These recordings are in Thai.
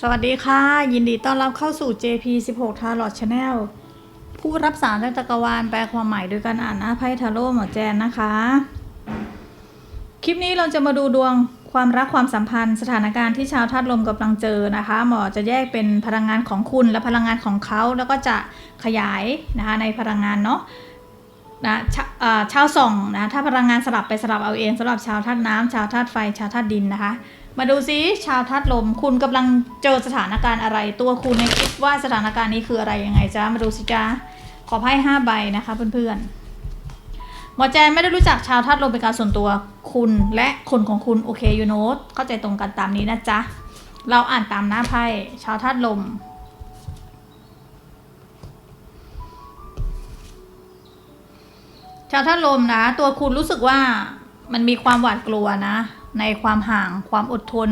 สวัสดีค่ะ ยินดีต้อนรับเข้าสู่ JP 16 Tarot Channel ผู้รับสารจากจักรวาลแปลความหมายโดยการอ่านหน้าไพ่ทาโร่หมอแจนนะคะ คลิปนี้เราจะมาดูดวงความรักความสัมพันธ์สถานการณ์ที่ชาวธาตุลมกำลังเจอนะคะ หมอจะแยกเป็นพลังงานของคุณและพลังงานของเขาแล้วก็จะขยายนะคะในพลังงานเนาะนะชชาวส่องนะถ้าพลังงานสลับไปสลับเอาเองสำหรับชาวธาตุน้ำชาวธาตุไฟชาวธาตุดินนะคะ มาดูซิชาวธาตุลม คุณกำลังเจอสถานการณ์อะไร ตัวคุณเนี่ยคิดว่าสถานการณ์นี้คืออะไรยังไงจ๊ะมาดูสิจ๊ะขอไพ่ห้าใบนะคะเพื่อนๆหมอแจนไม่ได้รู้จักชาวธาตุลมเป็นการส่วนตัวคุณและคนของคุณโอเคยูโนตเข้าใจตรงกันตามนี้นะจ๊ะเราอ่านตามหน้าไพ่ชาวธาตุลมชาวธาตุลมนะ ตัวคุณรู้สึกว่ามันมีความหวาดกลัวนะ ในความห่างความอดทน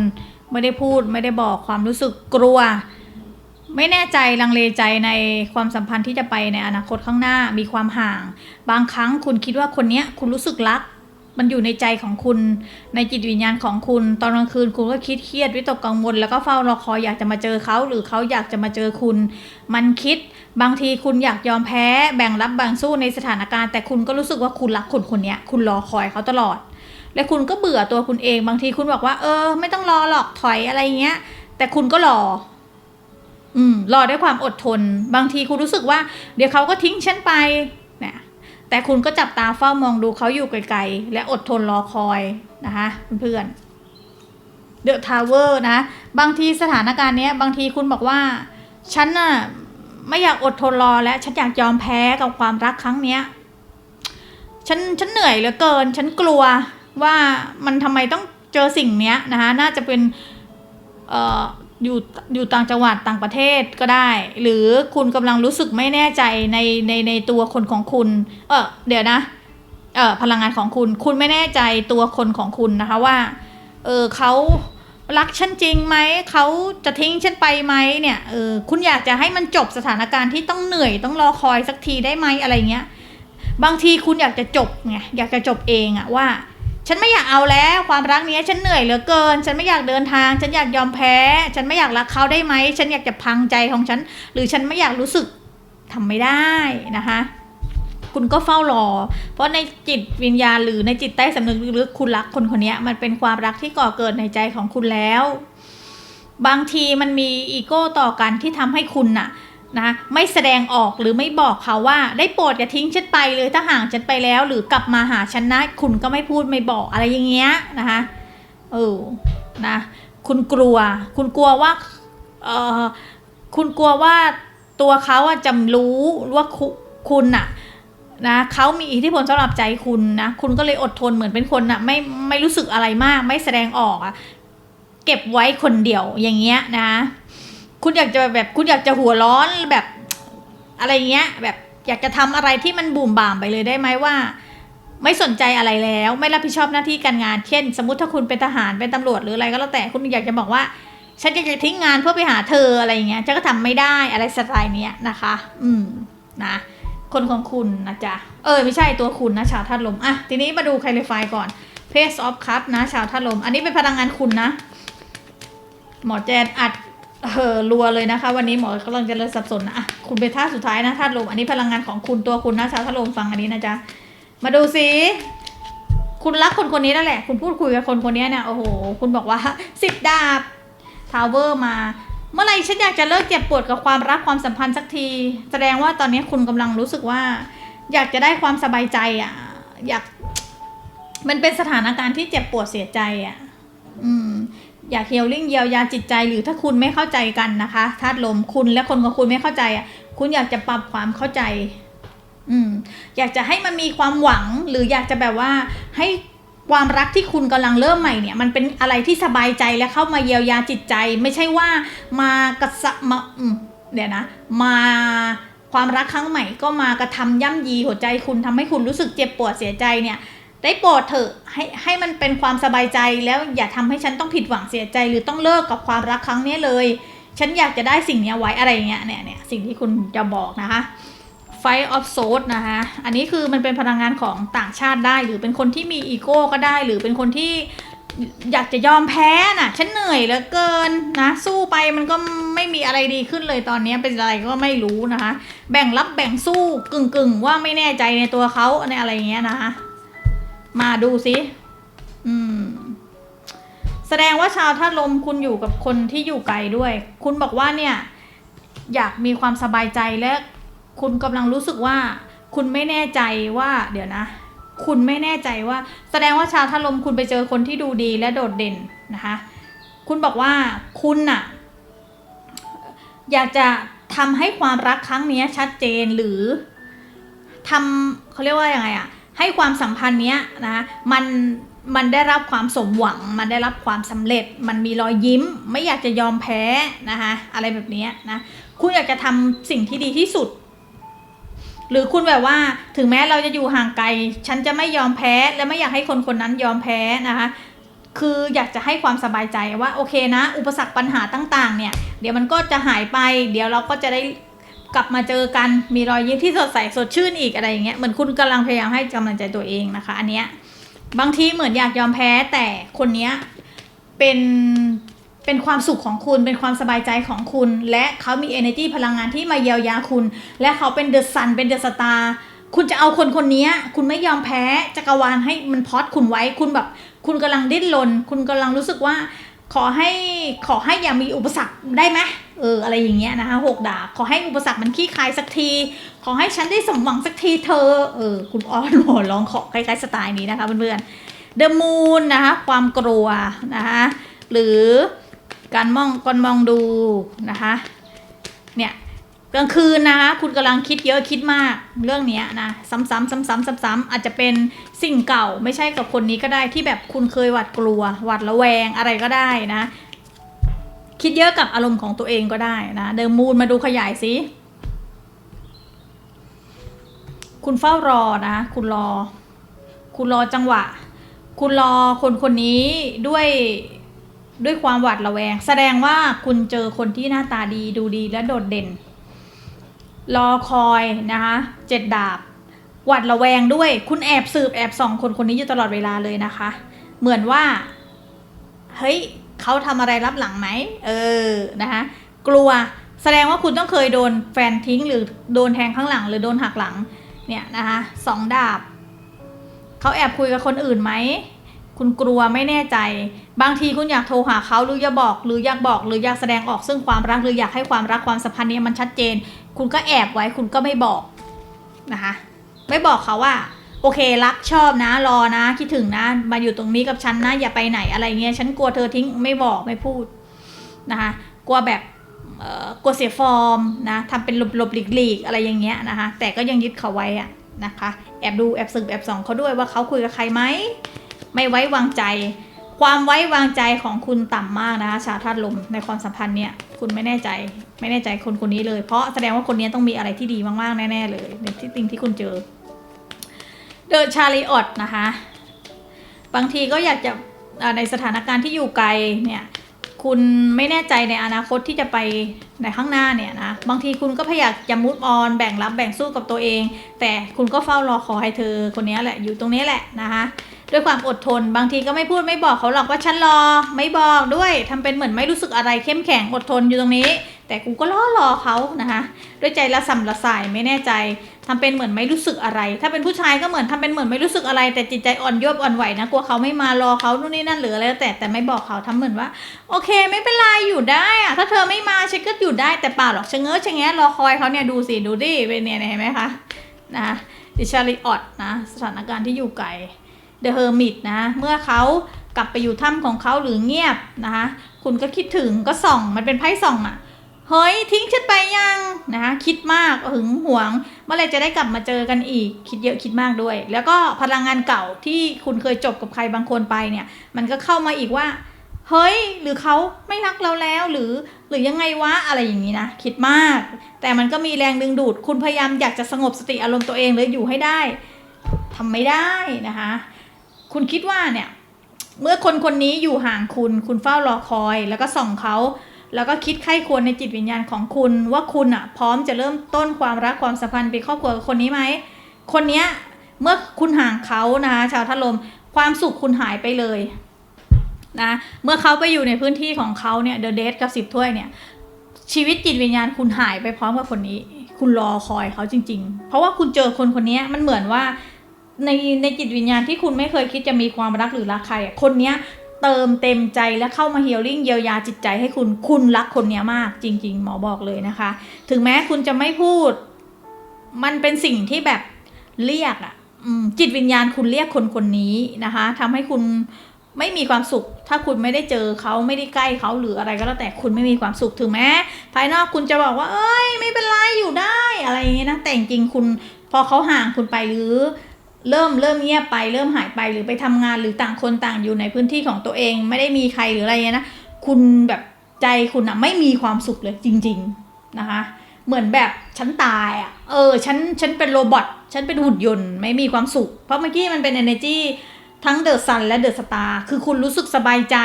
ไม่ได้พูดไม่ได้บอกความรู้สึกกลัว ไม่แน่ใจลังเลใจในความสัมพันธ์ที่จะไปในอนาคตข้างหน้ามีความห่าง บางครั้งคุณคิดว่าคนเนี้ยคุณรู้สึกรัก มันอยู่ในใจของคุณในจิตวิญญาณของคุณ ตอนกลางคืนคุณก็คิดเครียดวิตกกังวล แล้วก็เฝ้ารอคอยอยากจะมาเจอเขาหรือเขาอยากจะมาเจอคุณ มันคิดบางทีคุณอยากยอมแพ้ แบ่งรับแบ่งสู้ในสถานการณ์แต่คุณก็รู้สึกว่าคุณรักคนคนนี้คุณรอคอยเขาตลอด และคุณก็เบื่อตัวคุณเองบางทีคุณบอกว่า เออ ไม่ต้องรอหรอกถอยอะไรเงี้ย แต่คุณก็รอ อืม รอด้วยความอดทน บางทีคุณรู้สึกว่า เดี๋ยวเขาก็ทิ้งฉันไปเนี่ยแต่คุณก็จับตาเฝ้ามองดูเขาอยู่ไกลๆ และอดทนรอคอยนะคะเพื่อนเดอะทาวเวอร์นะ บางทีสถานการณ์เนี้ย บางทีคุณบอกว่า ฉันน่ะไม่อยากอดทนรอแล้วฉันอยากยอมแพ้กับความรักครั้งเนี้ย ฉันฉันเหนื่อยเหลือเกิน ฉันกลัว ว่ามันทำไมต้องเจอสิ่งเนี้ยนะคะน่าจะเป็นเอ่ออยู่อยู่ต่างจังหวัดต่างประเทศก็ได้ หรือคุณกำลังรู้สึกไม่แน่ใจในในในตัวคนของคุณ เออเดี๋ยวนะเออพลังงานของคุณ คุณไม่แน่ใจตัวคนของคุณนะคะว่าเออเขารักฉันจริงไหมเขาจะทิ้งฉันไปไหมเนี่ยเออคุณอยากจะให้มันจบสถานการณ์ที่ต้องเหนื่อยต้องรอคอยสักทีได้ไหมอะไรเงี้ยบางทีคุณอยากจะจบไงอยากจะจบเองอะว่า ฉันไม่อยากเอาแล้ว ความรักนี้ฉันเหนื่อยเหลือเกิน ฉันไม่อยากเดินทาง ฉันอยากยอมแพ้ ฉันไม่อยากรักเขาได้ไหม ฉันอยากจะพังใจของฉัน หรือฉันไม่อยากรู้สึกทำไม่ได้นะคะ คุณก็เฝ้ารอ เพราะในจิตวิญญาณหรือในจิตใต้สำนึกลึกๆคุณรักคนคนนี้มันเป็นความรักที่ก่อเกิดในใจของคุณแล้ว บางทีมันมีอีโก้ต่อกันที่ทำให้คุณน่ะ นะไม่แสดงออกหรือไม่บอกเขาว่า ได้โปรดอย่าทิ้งฉันไปเลยถ้าห่างฉันไปแล้ว หรือกลับมาหาฉันนะ คุณก็ไม่พูดไม่บอกอะไรอย่างเงี้ยนะคะเออนะคุณกลัว คุณกลัวว่าเออคุณกลัวว่าตัวเขาอะจำรู้ว่าคุคุณน่ะนะเขามีอิทธิพลสำหรับใจคุณนะ คุณก็เลยอดทนเหมือนเป็นคนน่ะไม่ไม่รู้สึกอะไรมาก ไม่แสดงออกอะเก็บไว้คนเดียวอย่างเงี้ยนะ คุณอยากจะแบบคุณอยากจะหัวร้อนแบบอะไรเงี้ย แบบอยากจะทำอะไรที่มันบูมบามไปเลยได้ไหมว่า ไม่สนใจอะไรแล้ว ไม่รับผิดชอบหน้าที่การงาน เช่น สมมติถ้าคุณเป็นทหารเป็นตำรวจหรืออะไรก็แล้วแต่คุณอยากจะบอกว่า ฉันจะจะทิ้งงานเพื่อไปหาเธออะไรเงี้ยฉันก็ทำไม่ได้อะไรสไตล์เนี้ยนะคะ อืมนะคนของคุณนะจ๊ะ เออไม่ใช่ตัวคุณนะชาวธาตุลม อะ ทีนี้มาดูไคลิฟายก่อน Page of Cup นะชาวธาตุลม อันนี้เป็นพลังงานคุณนะ หมอแจนอัด เออรัวเลยนะคะ วันนี้หมอกำลังจะเลยสับสนนะอะคุณเป็นท่าสุดท้ายนะธาตุลมอันนี้พลังงานของคุณตัวคุณนะชาวธาตุลมฟังอันนี้นะจ๊ะมาดูสิคุณรักคนคนนี้นั่นแหละ คุณพูดคุยกับคนคนนี้เนี่ยโอ้โห คุณบอกว่าสิบดาบทาวเวอร์มา เมื่อไรฉันอยากจะเลิกเจ็บปวดกับความรักความสัมพันธ์สักที แสดงว่าตอนนี้คุณกำลังรู้สึกว่า อยากจะได้ความสบายใจอะ อยาก มันเป็นสถานการณ์ที่เจ็บปวดเสียใจอะ อืม อยากเฮียลิ่งเยียวยาจิตใจหรือถ้าคุณไม่เข้าใจกันนะคะธาตุลมคุณและคนกับคุณไม่เข้าใจอะคุณอยากจะปรับความเข้าใจ อืม อยากจะให้มันมีความหวัง หรืออยากจะแบบว่าให้ความรักที่คุณกำลังเริ่มใหม่เนี่ย มันเป็นอะไรที่สบายใจและเข้ามาเยียวยาจิตใจ ไม่ใช่ว่ามากระสะมาเดี๋ยวนะมาความรักครั้งใหม่ก็มากระทำย่ำยีหัวใจคุณทำให้คุณรู้สึกเจ็บปวดเสียใจเนี่ย ได้โปรดเถอะให้ให้มันเป็นความสบายใจแล้วอย่าทำให้ฉันต้องผิดหวังเสียใจ หรือต้องเลิกกับความรักครั้งนี้เลย ฉันอยากจะได้สิ่งนี้ไว้อะไรเงี้ยเนี่ยเนี่ยสิ่งที่คุณจะบอกนะคะ Fight of Soul นะคะอันนี้คือมันเป็นพลังงานของต่างชาติได้ หรือเป็นคนที่มีอีโก้ก็ได้ หรือเป็นคนที่อยากจะยอมแพ้น่ะ ฉันเหนื่อยเหลือเกินนะ สู้ไปมันก็ไม่มีอะไรดีขึ้นเลยตอนนี้เป็นอะไรก็ไม่รู้นะคะ แบ่งรับแบ่งสู้กึ่งกึ่งๆว่าไม่แน่ใจในตัวเขาในอะไรเงี้ยนะคะ มาดูสิอืม แสดงว่าชาวท่าลมคุณอยู่กับคนที่อยู่ไกลด้วย คุณบอกว่าเนี่ย อยากมีความสบายใจและคุณกำลังรู้สึกว่า คุณไม่แน่ใจว่า เดี๋ยวนะ คุณไม่แน่ใจว่า แสดงว่าชาวท่าลมคุณไปเจอคนที่ดูดีและโดดเด่นนะคะ คุณบอกว่าคุณน่ะ อยากจะทำให้ความรักครั้งนี้ชัดเจนหรือทำเขาเรียกว่าอยังไงอะ ให้ความสัมพันธ์เนี้ยนะมันมันได้รับความสมหวัง มันได้รับความสำเร็จ มันมีรอยยิ้ม ไม่อยากจะยอมแพ้นะคะอะไรแบบนี้นะคุณอยากจะทำสิ่งที่ดีที่สุด หรือคุณแบบว่าถึงแม้เราจะอยู่ห่างไกล ฉันจะไม่ยอมแพ้ และไม่อยากให้คนคนนั้นยอมแพ้นะคะคืออยากจะให้ความสบายใจว่าโอเคนะ อุปสรรคปัญหาต่าง ๆ เนี่ย เดี๋ยวมันก็จะหายไป เดี๋ยวเราก็จะได้ กลับมาเจอกันมีรอยยิ้มที่สดใสสดชื่นอีกอะไรอย่างเงี้ยเหมือนคุณกำลังพยายามให้กำลังใจตัวเองนะคะ อันเนี้ยบางทีเหมือนอยากยอมแพ้แต่คนเนี้ยเป็นเป็นความสุขของคุณเป็นความสบายใจของคุณ และเขามี energy พลังงานที่มาเยียวยาคุณ และเขาเป็นเดอะซันเป็นเดอะสตาร์คุณจะเอาคนคนนี้คุณไม่ยอมแพ้จักรวาลให้มันพอดคุณไว้ คุณแบบ คุณกำลังดิ้นรนคุณกำลังรู้สึกว่า ขอให้ขอให้อย่ามีอุปสรรคได้ไหมเอออะไรอย่างเงี้ยนะคะหกดาบขอให้อุปสรรคมันขี้คายสักที ขอให้ฉันได้สมหวังสักทีเธอเออคุณอ้อนหัวร้องขอคล้ายๆสไตล์นี้นะคะเพื่อนๆ The Moon นะคะความกลัวนะคะหรือการมองก่อนมองดูนะคะเนี่ย กลางคืนนะคะ คุณกำลังคิดเยอะคิดมากเรื่องนี้นะ ซ้ำๆซ้ำๆซ้ำๆอาจจะเป็นสิ่งเก่าไม่ใช่กับคนนี้ก็ได้ที่แบบคุณเคยหวาดกลัวหวาดระแวงอะไรก็ได้นะ คิดเยอะกับอารมณ์ของตัวเองก็ได้นะ เดอะมูนมาดูขยายสิคุณเฝ้ารอนะ คุณรอ คุณรอจังหวะ คุณรอคนคนนี้ด้วยด้วยความหวาดระแวง แสดงว่าคุณเจอคนที่หน้าตาดีดูดีและโดดเด่น รอคอยนะคะเจ็ดดาบ หวาดระแวงด้วย คุณแอบสืบแอบส่องคนคนนี้อยู่ตลอดเวลาเลยนะคะ เหมือนว่า เฮ้ยเขาทำอะไรรับหลังไหม เออ นะคะ กลัว แสดงว่าคุณต้องเคยโดนแฟนทิ้ง หรือโดนแทงข้างหลัง หรือโดนหักหลัง เนี่ยนะคะสองดาบ เขาแอบคุยกับคนอื่นไหม คุณกลัวไม่แน่ใจ บางทีคุณอยากโทรหาเขาหรืออยากบอก หรืออยากบอก หรืออยากแสดงออกซึ่งความรักหรืออยากให้ความรักความสัมพันธ์นี้มันชัดเจน คุณก็แอบไว้คุณก็ไม่บอกนะคะไม่บอกเขาว่า โอเครักชอบนะ รอนะคิดถึงนะ มาอยู่ตรงนี้กับฉันนะ อย่าไปไหนอะไรเงี้ยฉันกลัวเธอทิ้งไม่บอกไม่พูดนะคะกลัวแบบเออกลัวเสียฟอร์มนะทำเป็นหลบหลบหลีกหลีกอะไรอย่างเงี้ยนะคะแต่ก็ยังยึดเขาไว้อะนะคะแอบดูแอบสืบแอบส่องเขาด้วยว่าเขาคุยกับใครไหม ไม่ไว้วางใจ ความไว้วางใจของคุณต่ำมากนะคะชาธาตุลมในความสัมพันธ์เนี่ยคุณไม่แน่ใจไม่แน่ใจคนคนนี้เลย เพราะแสดงว่าคนนี้ต้องมีอะไรที่ดีมากๆ แน่ ๆ เลยในที่สิ่งที่คุณเจอเดอะชาลีออตนะคะบางทีก็อยากจะในสถานการณ์ที่อยู่ไกลเนี่ยคุณไม่แน่ใจในอนาคตที่จะไปในข้างหน้าเนี่ยนะบางทีคุณก็พยายามจะมุดออนแบ่งรับแบ่งสู้กับตัวเอง แต่คุณก็เฝ้ารอคอยให้เธอคนนี้แหละอยู่ตรงนี้แหละนะคะ ด้วยความอดทน บางทีก็ไม่พูดไม่บอกเขาหรอกว่าฉันรอ ไม่บอกด้วยทำเป็นเหมือนไม่รู้สึกอะไรเข้มแข็งอดทนอยู่ตรงนี้ แต่กูก็รอรอเขานะคะ ด้วยใจละสัมละสายไม่แน่ใจทำเป็นเหมือนไม่รู้สึกอะไร ถ้าเป็นผู้ชายก็เหมือนทำเป็นเหมือนไม่รู้สึกอะไร แต่จิตใจอ่อนโยบอ่อนไหวนะกลัวเขาไม่มารอเขานู่นนี่นั่นหรืออะไรแต่แต่ไม่บอกเขาทำเหมือนว่า โอเค ไม่เป็นไรอยู่ได้อะถ้าเธอไม่มาฉันก็อยู่ได้แต่เปล่าหรอกชะเง้อชะแงะรอคอยเขาเนี่ยดูสิดูดิเป็นเนี่ยเห็นไหมคะนะดิชาริออตนะสถานการณ์ที่อยู่ไกล เดอะเฮอร์มิตนะเมื่อเขากลับไปอยู่ถ้ำของเขาหรือเงียบนะคะคุณก็คิดถึงก็ส่องมันเป็นไพ่ส่องอะ่ะเฮ้ยทิ้งฉันไปยังนะคะคิดมากหึงหวง เมื่อไรจะได้กลับมาเจอกันอีก คิดเยอะคิดมากด้วย แล้วก็พลังงานเก่าที่คุณเคยจบกับใครบางคนไปเนี่ย มันก็เข้ามาอีกว่า เฮ้ย หรือเขาไม่รักเราแล้วหรือหรือยังไงวะอะไรอย่างนี้นะ คิดมาก แต่มันก็มีแรงดึงดูด คุณพยายามอยากจะสงบสติอารมณ์ตัวเองหรืออยู่ให้ได้ทำไม่ได้นะคะ คุณคิดว่าเนี่ย เมื่อคนคนนี้อยู่ห่างคุณ คุณเฝ้ารอคอย แล้วก็ส่องเขาแล้วก็คิดไข้ควรในจิตวิญญาณของคุณ ว่าคุณอะ พร้อมจะเริ่มต้นความรักความสัมพันธ์เป็นครอบครัวกับคนนี้ไหมคนเนี้ยเมื่อคุณห่างเขานะคะชาวทัดลมความสุขคุณหายไปเลยนะเมื่อเขาไปอยู่ในพื้นที่ของเขาเนี่ยเดอะเดทกับสิบถ้วยเนี่ย ชีวิตจิตวิญญาณคุณหายไปพร้อมกับคนนี้ คุณรอคอยเขาจริง ๆ เพราะว่าคุณเจอคนคนนี้มันเหมือนว่า ในในจิตวิญญาณที่คุณไม่เคยคิดจะมีความรักหรือรักใครคนเนี้ยเติมเต็มใจและเข้ามาเฮีลลิ่งเยียวยาจิตใจให้คุณคุณรักคนเนี้ยมาก จริง ๆ หมอบอกเลยนะคะ ถึงแม้คุณจะไม่พูด มันเป็นสิ่งที่แบบเรียกอะจิตวิญญาณคุณเรียกคนคนนี้นะคะทำให้คุณไม่มีความสุข ถ้าคุณไม่ได้เจอเขาไม่ได้ใกล้เขาหรืออะไรก็แล้วแต่คุณไม่มีความสุขถึงแม้ภายนอกคุณจะบอกว่า เอ้ย ไม่เป็นไรอยู่ได้อะไรอย่างเงี้ยนะแต่จริงๆคุณพอเขาห่างคุณไปหรือ เริ่มเริ่มเงียบไปเริ่มหายไปหรือไปทำงานหรือต่างคนต่างอยู่ในพื้นที่ของตัวเอง ไม่ได้มีใครหรืออะไรเงี้ยนะคุณแบบใจคุณอะไม่มีความสุขเลยจริง ๆนะคะ เหมือนแบบฉันตายอะเออฉันฉันเป็นโรบอทฉันเป็นหุ่นยนต์ไม่มีความสุข เพราะเมื่อกี้มันเป็น energy ทั้งเดอะซันและเดอะสตาร์คือคุณรู้สึกสบายใจ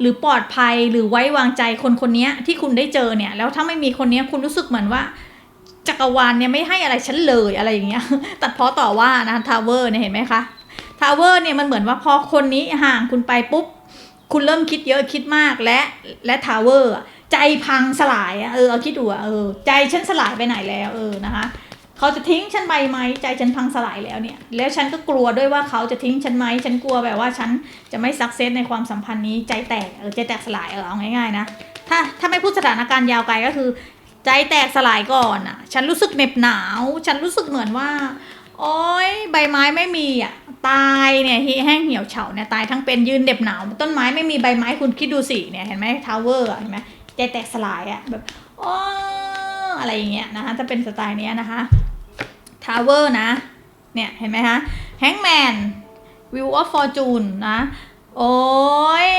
หรือปลอดภัยหรือไว้วางใจคนคนนี้ที่คุณได้เจอเนี่ย แล้วถ้าไม่มีคนนี้คุณรู้สึกเหมือนว่า จักรวาลเนี่ยไม่ให้อะไรฉันเลยอะไรอย่างเงี้ย ตัดเพาะต่อว่านะทาวเวอร์เนี่ยเห็นไหมคะทาวเวอร์เนี่ยมันเหมือนว่าพอคนนี้ห่างคุณไปปุ๊บ คุณเริ่มคิดเยอะคิดมากและและทาวเวอร์ใจพังสลายเออเอาคิดดูอะเออใจฉันสลายไปไหนแล้วเออนะคะเขาจะทิ้งฉันไปไหมใจฉันพังสลายแล้วเนี่ย แล้วฉันก็กลัวด้วยว่าเขาจะทิ้งฉันไหมฉันกลัวแบบว่าฉันจะไม่สักเซสในความสัมพันธ์นี้ใจแตกเออใจแตกสลายเออเอาง่ายๆนะถ้าถ้าไม่พูดสถานการณ์ยาวไกลก็คือ ใจแตกสลายก่อนอะ ฉันรู้สึกเหน็บหนาว ฉันรู้สึกเหมือนว่า โอ๊ยใบไม้ไม่มีอะ ตายเนี่ยที่แห้งเหี่ยวเฉาเนี่ยตายทั้งเป็นยืนเหน็บหนาว ต้นไม้ไม่มีใบไม้คุณคิดดูสิเนี่ยเห็นไหมทาวเวอร์เห็นไหมใจแตกสลายอะแบบโอ้อะไรอย่างเงี้ยนะคะจะเป็นสไตล์เนี้ยนะคะทาวเวอร์นะ เนี่ยเห็นไหมคะแฮงแมนวิวออฟฟอร์จูนนะ โอ้ย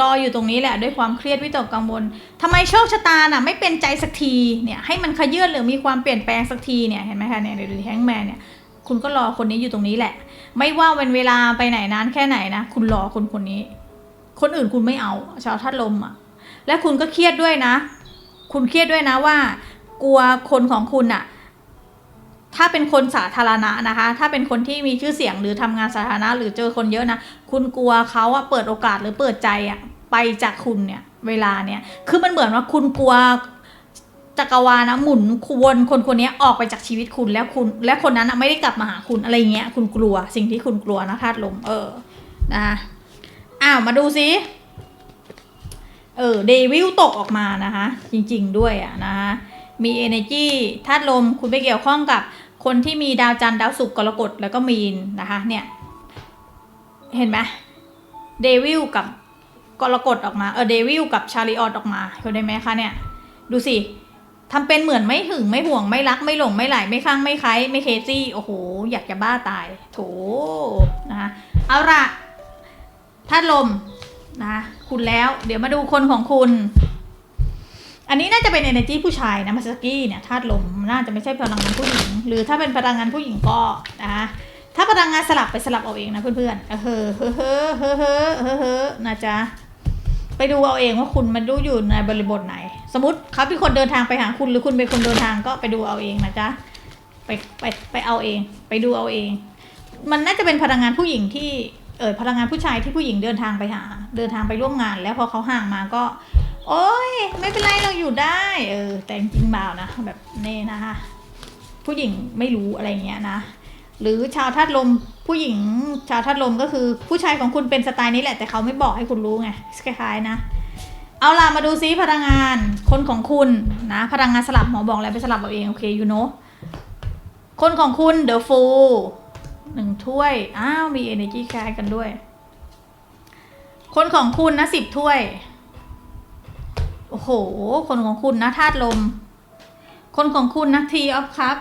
รออยู่ตรงนี้แหละด้วยความเครียดวิตกกังวลทำไมโชคชะตาน่ะไม่เป็นใจสักทีเนี่ยให้มันขยื่นหรือมีความเปลี่ยนแปลงสักทีเนี่ยเห็นไหมคะเนี่ยเดี๋ยวดูแฮงแมนเนี่ยคุณก็รอคนนี้อยู่ตรงนี้แหละ ไม่ว่าเป็นเวลาไปไหนนานแค่ไหนนะคุณรอคนคนนี้ คนอื่นคุณไม่เอา ชาวธาตุลมอะ และคุณก็เครียดด้วยนะ คุณเครียดด้วยนะว่า กลัวคนของคุณอะ ถ้าเป็นคนสาธารณะนะคะ ถ้าเป็นคนที่มีชื่อเสียงหรือทำงานสาธารณะ หรือเจอคนเยอะนะ คุณกลัวเขาอะเปิดโอกาสหรือเปิดใจอะไปจากคุณเนี่ยเวลาเนี่ย คือมันเหมือนว่าคุณกลัวจักรวาลนะหมุนวนคนคนนี้ออกไปจากชีวิตคุณแล้วคุณ และคนนั้นอะไม่ได้กลับมาหาคุณอะไรเงี้ย คุณกลัวสิ่งที่คุณกลัวนะธาตุลมเออนะอ้าวมาดูซิเออเดวิลตกออกมานะคะ จริง ๆ ด้วยอะนะคะมี energy ธาตุลมคุณไปเกี่ยวข้องกับ คนที่มีดาวจันทร์ดาวศุกร์กรกฎแล้วก็มีนนะคะเนี่ยเห็นไหมเดวิลกับกรกฎออกมาเออเดวิลกับชาริออตออกมาเข้าใจไหมคะเนี่ยดูสิทำเป็นเหมือนไม่หึงไม่ห่วงไม่รักไม่หลงไม่ไหลไม่ข้างไม่ใครไม่เคซี่โอ้โหอยากจะบ้าตายโถนะคะเอาละธาตุลมนะคุณแล้ว เดี๋ยวมาดูคนของคุณ อันนี้น่าจะเป็น energy ผู้ชายนะมาสกี้เนี่ยธาตุลมน่าจะไม่ใช่พลังงานผู้หญิง หรือถ้าเป็นพลังงานผู้หญิงก็นะถ้าพลังงานสลับไปสลับเอาเองนะเพื่อนๆเออเฮ้อเฮ้อเฮ้อเฮ้อเฮ้อเฮ้อเฮ้อนะจ๊ะไปดูเอาเองว่าคุณมันรู้อยู่ในบริบทไหน สมมติเขาเป็นคนเดินทางไปหาคุณหรือคุณเป็นคนเดินทางก็ไปดูเอาเองนะจ๊ะไปไปไปเอาเอง ไปดูเอาเอง มันน่าจะเป็นพลังงานผู้หญิงที่เออพลังงานผู้ชายที่ผู้หญิงเดินทางไปหา เดินทางไปร่วมงาน แล้วพอเขาห่างมาก็ โอ้ยไม่เป็นไรเราอยู่ได้ เออ แต่จริงเปล่านะ แบบนี่นะคะ ผู้หญิงไม่รู้อะไรเงี้ยนะ หรือชาวธาตุลมผู้หญิงชาวธาตุลมก็คือผู้ชายของคุณเป็นสไตล์นี้แหละ แต่เขาไม่บอกให้คุณรู้ไงคล้ายๆนะเอาล่ะมาดูซิพลังงานคนของคุณนะ พลังงานสลับหมอบอกแล้วไปสลับเอาเองโอเคยูโนคนของคุณเดอะฟูหนึ่งถ้วย อ้าว มี energy คล้ายกันด้วย คนของคุณนะสิบถ้วย โอ้โห คนของคุณนะธาตุลม คนของคุณนะทีออฟคัพ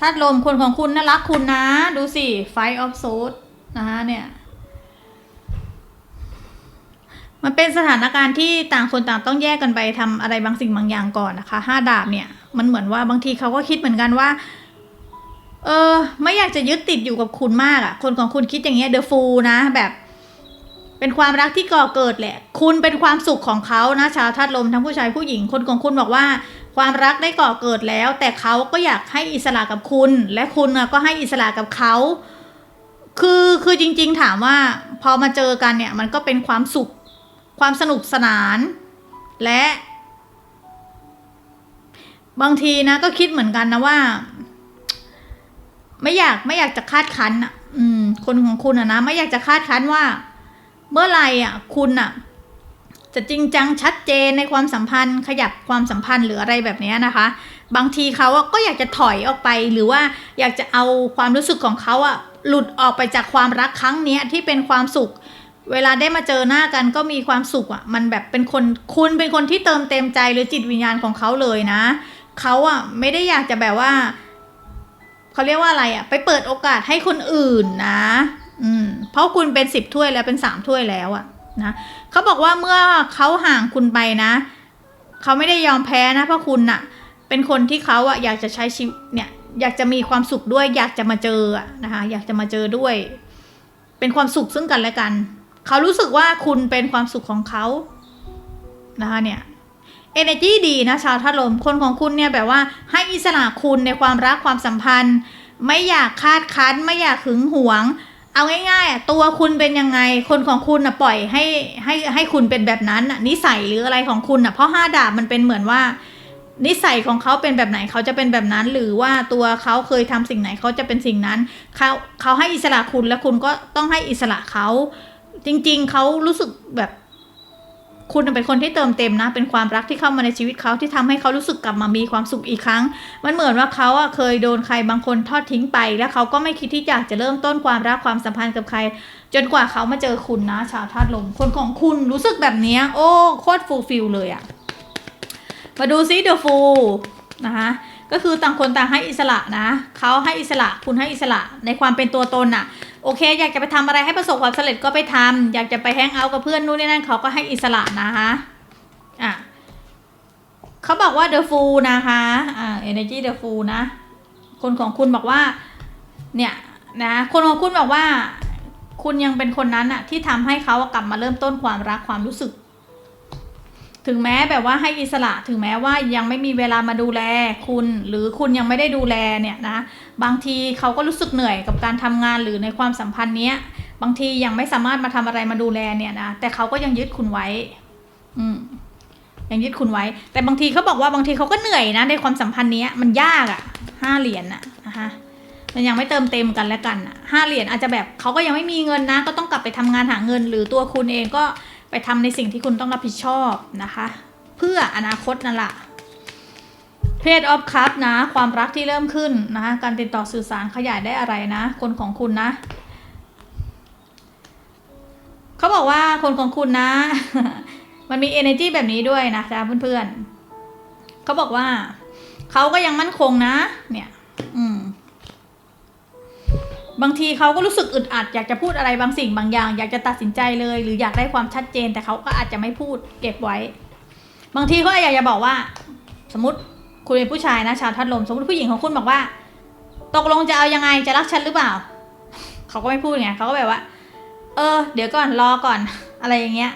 ธาตุลมคนของคุณนะรักคุณนะ ดูสิไฟออฟโซดนะคะเนี่ยมันเป็นสถานการณ์ที่ต่างคนต่างต้องแยกกันไปทำอะไรบางสิ่งบางอย่างก่อนนะคะห้าดาบเนี่ยมันเหมือนว่าบางทีเขาก็คิดเหมือนกันว่า เออ ไม่อยากจะยึดติดอยู่กับคุณมากอะ่ะ คนของคุณคิดอย่างเงี้ยเดอะฟูลนะแบบ เป็นความรักที่ก่อเกิดแหละ คุณเป็นความสุขของเขานะชาวธาตุลมทั้งผู้ชายผู้หญิงคนของคุณบอกว่า ความรักได้ก่อเกิดแล้ว แต่เขาก็อยากให้อิสระกับคุณ และคุณก็ให้อิสระกับเขาคือคือจริง ๆ ถามว่าพอมาเจอกันเนี่ยมันก็เป็นความสุข ความสนุกสนาน และ บางทีนะก็คิดเหมือนกันนะว่า ไม่อยากไม่อยากจะคาดคั้นอะ อืม คนของคุณอะนะ ไม่อยากจะคาดคั้นว่า เมื่อไหร่อะคุณอะจะจริงจังชัดเจนในความสัมพันธ์ขยับความสัมพันธ์หรืออะไรแบบนี้นะคะ บางทีเขาก็อยากจะถอยออกไปหรือว่าอยากจะเอาความรู้สึกของเขาอะหลุดออกไปจากความรักครั้งนี้ที่เป็นความสุข เวลาได้มาเจอหน้ากันก็มีความสุขอะมันแบบเป็นคนคุณเป็นคนที่เติมเต็มใจหรือจิตวิญญาณของเขาเลยนะเขาอะไม่ได้อยากจะแบบว่าเขาเรียกว่าอะไรอะไปเปิดโอกาสให้คนอื่นนะ อืมเพราะคุณเป็นสิบถ้วยแล้วเป็นสามถ้วยแล้วอะนะเขาบอกว่าเมื่อเขาห่างคุณไปนะเขาไม่ได้ยอมแพ้นะเพราะคุณน่ะ เป็นคนที่เขาอะอยากจะใช้ชีวิตเนี่ย อยากจะมีความสุขด้วย อยากจะมาเจออะนะคะ อยากจะมาเจอด้วย เป็นความสุขซึ่งกันและกันเขารู้สึกว่าคุณเป็นความสุขของเขานะคะเนี่ย energy ดีนะชาวธาตุลมคนของคุณเนี่ยแบบว่าให้อิสระคุณในความรักความสัมพันธ์ ไม่อยากคาดคั้น ไม่อยากหึงหวง เอาง่ายๆอะตัวคุณเป็นยังไง คนของคุณอะปล่อยให้ให้ให้คุณเป็นแบบนั้นอะนิสัยหรืออะไรของคุณอะเพราะห้าดาบมันเป็นเหมือนว่า นิสัยของเขาเป็นแบบไหนเขาจะเป็นแบบนั้น หรือว่าตัวเขาเคยทำสิ่งไหนเขาจะเป็นสิ่งนั้นเขาเขาให้อิสระคุณแล้วคุณก็ต้องให้อิสระเขาจริง ๆเขารู้สึกแบบ คุณเป็นคนที่เติมเต็มนะ เป็นความรักที่เข้ามาในชีวิตเขาที่ทำให้เขารู้สึกกลับมามีความสุขอีกครั้ง มันเหมือนว่าเขาอะเคยโดนใครบางคนทอดทิ้งไป แล้วเขาก็ไม่คิดที่อยากจะเริ่มต้นความรักความสัมพันธ์กับใคร จนกว่าเขามาเจอคุณนะ ชาวธาตุลม คนของคุณรู้สึกแบบนี้โอ้โคตรฟูลฟิลเลยอะมาดูซิเดอะฟูนะคะก็คือต่างคนต่างให้อิสระนะเขาให้อิสระคุณให้อิสระในความเป็นตัวตนอะ โอเค อยากจะไปทำอะไรให้ประสบความสำเร็จก็ไปทำอยากจะไปแฮงเอาท์กับเพื่อนนู่นนี่นั่นเขาก็ให้อิสระนะคะอะเขาบอกว่า the fool นะคะอ่า energy the fool นะ คนของคุณบอกว่า เนี่ยนะ คนของคุณบอกว่า คุณยังเป็นคนนั้นอะที่ทำให้เขากลับมาเริ่มต้นความรักความรู้สึก ถึงแม้แบบว่าให้อิสระ ถึงแม้ว่ายังไม่มีเวลามาดูแลคุณ หรือคุณยังไม่ได้ดูแลเนี่ยนะ บางทีเขาก็รู้สึกเหนื่อยกับการทำงานหรือในความสัมพันธ์เนี้ย บางทียังไม่สามารถมาทำอะไรมาดูแลเนี่ยนะแต่เขาก็ยังยึดคุณไว้ อืมยังยึดคุณไว้ แต่บางทีเขาบอกว่าบางทีเขาก็เหนื่อยนะในความสัมพันธ์เนี้ยมันยากอะ่ะห้าเหรียญน่ะนะคะมันยังไม่เติมเต็มกันแล้วกันอะห้าเหรียญอาจจะแบบเขาก็ยังไม่มีเงินนะ ก็ต้องกลับไปทำงานหาเงิน หรือตัวคุณเองก็ไปทำในสิ่งที่คุณต้องรับผิดชอบนะคะ เพื่ออนาคตนั่นแหละ เพศออฟคัพนะ ความรักที่เริ่มขึ้นนะการติดต่อสื่อสารขยายได้อะไรนะ คนของคุณนะเขาบอกว่าคนของคุณนะ มันมี energy แบบนี้ด้วยนะจ๊ะเพื่อนๆเขาบอกว่าเขาก็ยังมั่นคงนะ เนี่ย อืมบางทีเขาก็รู้สึกอึดอัด อยากจะพูดอะไรบางสิ่งบางอย่าง อยากจะตัดสินใจเลย หรืออยากได้ความชัดเจน แต่เขาก็อาจจะไม่พูดเก็บไว้ บางทีเขาอยากจะบอกว่า สมมติ คุณเป็นผู้ชายนะชาวทัดลม สมมติผู้หญิงของคุณบอกว่า ตกลงจะเอายังไงจะรักฉันหรือเปล่า เขาก็ไม่พูดไงเขาก็แบบว่า เออ เดี๋ยวก่อนรอก่อนอะไรอย่างเงี้ย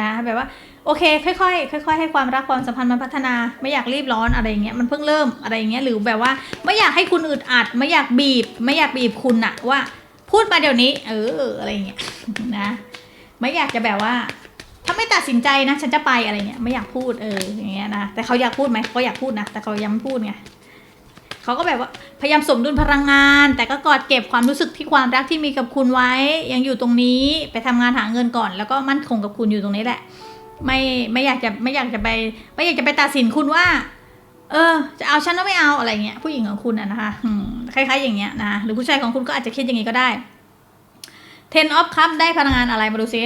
นะแบบว่าโอเค ค่อยๆค่อยๆให้ความรักความสัมพันธ์มันพัฒนา ไม่อยากรีบร้อนอะไรอย่างเงี้ยมันเพิ่งเริ่มอะไรอย่างเงี้ยหรือแบบว่า ไม่อยากให้คุณอึดอัด ไม่อยากบีบ ไม่อยากบีบคุณอะว่า พูดมาเดี๋ยวนี้ เอออะไรอย่างเงี้ยนะ ไม่อยากจะแบบว่า ถ้าไม่ตัดสินใจนะฉันจะไปอะไรเงี้ยไม่อยากพูดเอออย่างเงี้ยนะแต่เขาอยากพูดไหมเขาอยากพูดนะแต่เขายังไม่พูดไงเขาก็แบบว่าพยายามสมดุลพลังงาน แต่ก็กอดเก็บความรู้สึกที่ความรักที่มีกับคุณไว้ ยังอยู่ตรงนี้ไปทำงานหาเงินก่อน แล้วก็มั่นคงกับคุณอยู่ตรงนี้แหละ ไม่ไม่อยากจะไม่อยากจะไป ไม่อยากจะไปตัดสินคุณว่า เออ จะเอาฉันหรือไม่เอาอะไรเงี้ยผู้หญิงของคุณอะนะคะคล้ายๆ อย่างเงี้ยนะหรือผู้ชายของคุณก็อาจจะคิดอย่างงี้ก็ได้ ten of cup ได้พลังงานอะไรมาดูซิ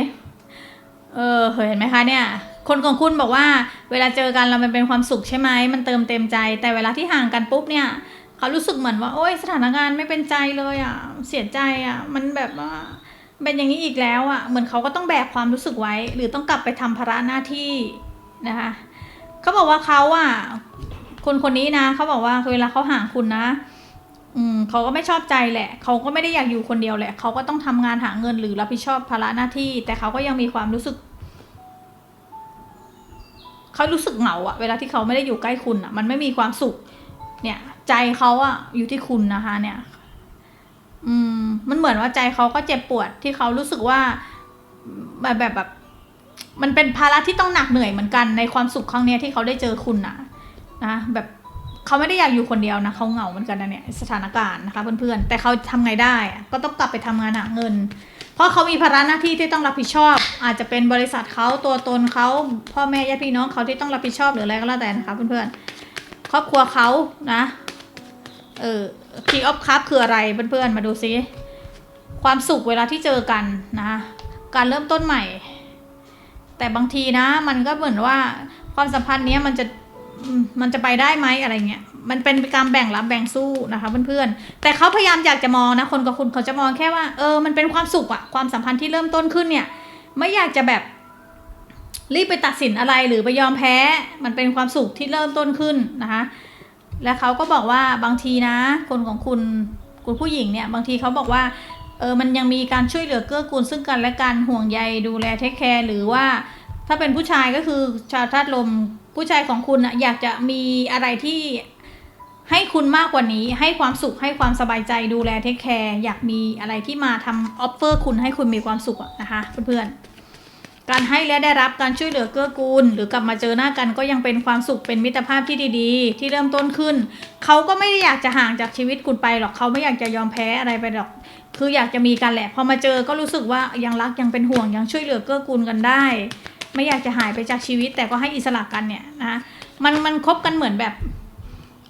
เออเห็นไหมคะเนี่ย คนของคุณบอกว่า เวลาเจอกันเรามันเป็นความสุขใช่ไหมมันเติมเต็มใจ แต่เวลาที่ห่างกันปุ๊บเนี่ยเขารู้สึกเหมือนว่า โอ๊ยสถานการณ์ไม่เป็นใจเลยอะ เสียใจอะ มันแบบว่าเป็นอย่างนี้อีกแล้วอะ เหมือนเขาก็ต้องแบกความรู้สึกไว้ หรือต้องกลับไปทำภาระหน้าที่นะคะเขาบอกว่าเขาอะคนคนนี้นะเขาบอกว่าเวลาเขาห่างคุณนะ อืมเขาก็ไม่ชอบใจแหละ เขาก็ไม่ได้อยากอยู่คนเดียวแหละ เขาก็ต้องทำงานหาเงินหรือรับผิดชอบภาระหน้าที่ แต่เขาก็ยังมีความรู้สึก เขารู้สึกเหงาอะเวลาที่เขาไม่ได้อยู่ใกล้คุณอะมันไม่มีความสุข เนี่ย ใจเขาอะอยู่ที่คุณนะคะ เนี่ย อืม มันเหมือนว่าใจเขาก็เจ็บปวดที่เขารู้สึกว่าแบบแบบแบบ มันเป็นภาระที่ต้องหนักเหนื่อยเหมือนกันในความสุขครั้งเนี้ยที่เขาได้เจอคุณนะนะแบบ เขาไม่ได้อยากอยู่คนเดียวนะเขาเหงาเหมือนกันนะเนี่ยสถานการณ์นะคะเพื่อนๆแต่เขาทำไงได้ก็ต้องกลับไปทำงานหาเงิน เพราะเขามีภาระหน้าที่ที่ต้องรับผิดชอบ อาจจะเป็นบริษัทเขาตัวตนเขาพ่อแม่ญาติพี่น้องเขาที่ต้องรับผิดชอบหรืออะไรก็แล้วแต่นะคะเพื่อนๆครอบครัวเขานะเออ King of Cup คืออะไรเพื่อนๆมาดูซิความสุขเวลาที่เจอกันนะการเริ่มต้นใหม่ แต่บางทีนะมันก็เหมือนว่าความสัมพันธ์เนี้ยมันจะ มันจะไปได้ไหมอะไรเงี้ย มันเป็นการแบ่งรับแบ่งสู้นะคะเพื่อนๆ แต่เขาพยายามอยากจะมองนะคนกับคุณเขาจะมองแค่ว่าเออมันเป็นความสุขอะความสัมพันธ์ที่เริ่มต้นขึ้นเนี่ย ไม่อยากจะแบบรีบไปตัดสินอะไรหรือไปยอมแพ้ มันเป็นความสุขที่เริ่มต้นขึ้นนะคะ และเขาก็บอกว่าบางทีนะ คนของคุณคุณผู้หญิงเนี่ยบางทีเขาบอกว่าเออมันยังมีการช่วยเหลือเกื้อกูลซึ่งกันและกันห่วงใยดูแลเทคแคร์หรือว่า ถ้าเป็นผู้ชายก็คือชาวธาตุลม ผู้ชายของคุณนะอยากจะมีอะไรที่ให้คุณมากกว่านี้ ให้ความสุขให้ความสบายใจดูแลเทคแคร์อยากมีอะไรที่มาทำออฟเฟอร์คุณให้คุณมีความสุขนะคะเพื่อนๆการให้และได้รับการช่วยเหลือเกื้อกูล หรือกลับมาเจอหน้ากันก็ยังเป็นความสุขเป็นมิตรภาพที่ดีๆ ที่เริ่มต้นขึ้น เขาก็ไม่ได้อยากจะห่างจากชีวิตคุณไปหรอกเขาไม่อยากจะยอมแพ้อะไรไปหรอก คืออยากจะมีกันแหละ พอมาเจอก็รู้สึกว่ายังรักยังเป็นห่วงยังช่วยเหลือเกื้อกูลกันได้ ไม่อยากจะหายไปจากชีวิต แต่ก็ให้อิสระกันเนี่ยนะมันมันคบกันเหมือนแบบ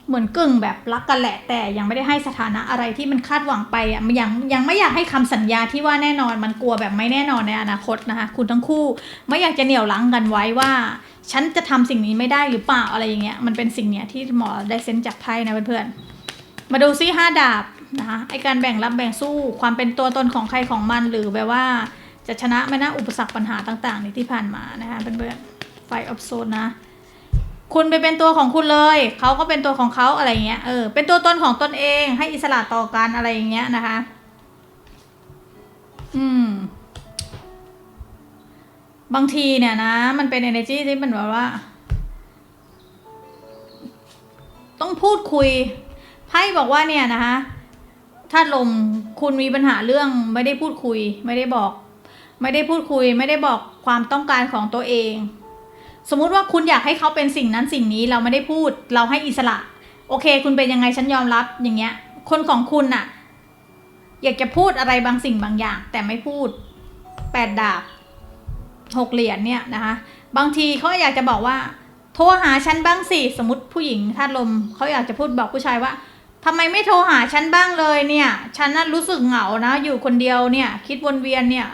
เหมือนกึ่งแบบรักกันแหละ แต่ยังไม่ได้ให้สถานะอะไรที่มันคาดหวังไปอะยังยังไม่อยากให้คำสัญญาที่ว่าแน่นอนมันกลัวแบบไม่แน่นอนในอนาคตนะคะคุณทั้งคู่ไม่อยากจะเหนี่ยวลังกันไว้ว่า ฉันจะทำสิ่งนี้ไม่ได้หรือเปล่าอะไรอย่างเงี้ยมันเป็นสิ่งเนี้ยที่หมอได้เซนจากไพ่นะเพื่อนๆมาดูซิห้าดาบนะคะไอการแบ่งรับแบ่งสู้ความเป็นตัวตนของใครของมันหรือแบบว่า จะชนะไหมนะ อุปสรรคปัญหาต่างๆในที่ผ่านมานะคะเพื่อนๆไฟออฟโซนนะ คุณไปเป็นตัวของคุณเลย เขาก็เป็นตัวของเขาอะไรเงี้ยเออเป็นตัวตนของตนเองให้อิสระต่อกันอะไรอย่างเงี้ยนะคะ อืม บางทีเนี่ยนะ มันเป็น energy ที่มันแบบว่า ต้องพูดคุยไพ่บอกว่าเนี่ยนะคะธาลมคุณมีปัญหาเรื่องไม่ได้พูดคุยไม่ได้บอก ไม่ได้พูดคุยไม่ได้บอกความต้องการของตัวเอง สมมุติว่าคุณอยากให้เขาเป็นสิ่งนั้นสิ่งนี้เราไม่ได้พูดเราให้อิสระ โอเค คุณเป็นยังไงฉันยอมรับอย่างเงี้ย คนของคุณน่ะ อยากจะพูดอะไรบางสิ่งบางอย่าง แต่ไม่พูดแปดดาบหกเหรียญเนี่ยนะคะ บางทีเขาอยากจะบอกว่า โทรหาฉันบ้างสิสมมติผู้หญิงธาตุลมเขาอยากจะพูดบอกผู้ชายว่าทำไมไม่โทรหาฉันบ้างเลยเนี่ย ฉันน่ะรู้สึกเหงานะ อยู่คนเดียวเนี่ย คิดวนเวียนเนี่ย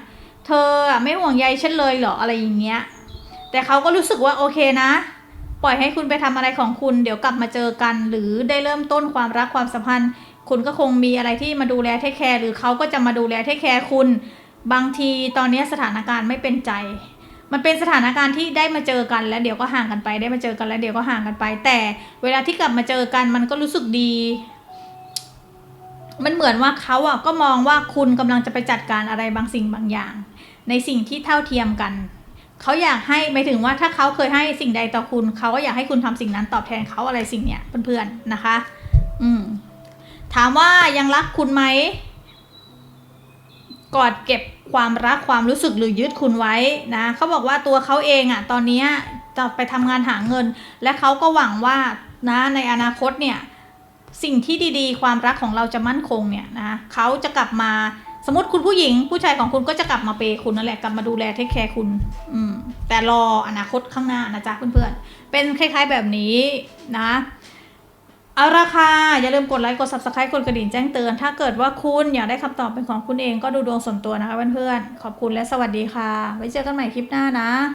เธออะไม่ห่วงใยฉันเลยเหรออะไรอย่างเงี้ย แต่เขาก็รู้สึกว่าโอเคนะ ปล่อยให้คุณไปทำอะไรของคุณเดี๋ยวกลับมาเจอกัน หรือได้เริ่มต้นความรักความสัมพันธ์ คุณก็คงมีอะไรที่มาดูแลเทคแคร์หรือเขาก็จะมาดูแลเทคแคร์คุณ บางทีตอนนี้สถานการณ์ไม่เป็นใจ มันเป็นสถานการณ์ที่ได้มาเจอกันแล้วเดี๋ยวก็ห่างกันไปได้มาเจอกันแล้วเดี๋ยวก็ห่างกันไป แต่เวลาที่กลับมาเจอกันมันก็รู้สึกดีมันเหมือนว่าเขาอะก็มองว่าคุณกำลังจะไปจัดการอะไรบางสิ่งบางอย่าง ในสิ่งที่เท่าเทียมกัน เขาอยากให้หมายถึงว่าถ้าเขาเคยให้สิ่งใดต่อคุณ เขาก็อยากให้คุณทำสิ่งนั้นตอบแทนเขาอะไรสิ่งเนี้ยเพื่อนๆนะคะ อืมถามว่ายังรักคุณไหมกอดเก็บความรักความรู้สึกหรือยึดคุณไว้นะเขาบอกว่าตัวเขาเองอะ่ะตอนนี้จะไปทำงานหาเงิน และเขาก็หวังว่านะในอนาคตเนี่ยสิ่งที่ดีๆ ความรักของเราจะมั่นคงเนี่ยนะเขาจะกลับมา สมมติคุณผู้หญิงผู้ชายของคุณก็จะกลับมาเปย์คุณนั่นแหละกลับมาดูแลเทคแคร์คุณ อืม แต่รออนาคตข้างหน้านะจ๊ะเพื่อนๆ เป็นคล้าย ๆแบบนี้นะ เอาราคาอย่าลืมกดไลค์กด subscribe กดกระดิ่งแจ้งเตือน ถ้าเกิดว่าคุณอยากได้คำตอบเป็นของคุณเองก็ดูดวงส่วนตัวนะคะเพื่อนๆ ขอบคุณและสวัสดีค่ะ ไว้เจอกันใหม่คลิปหน้านะ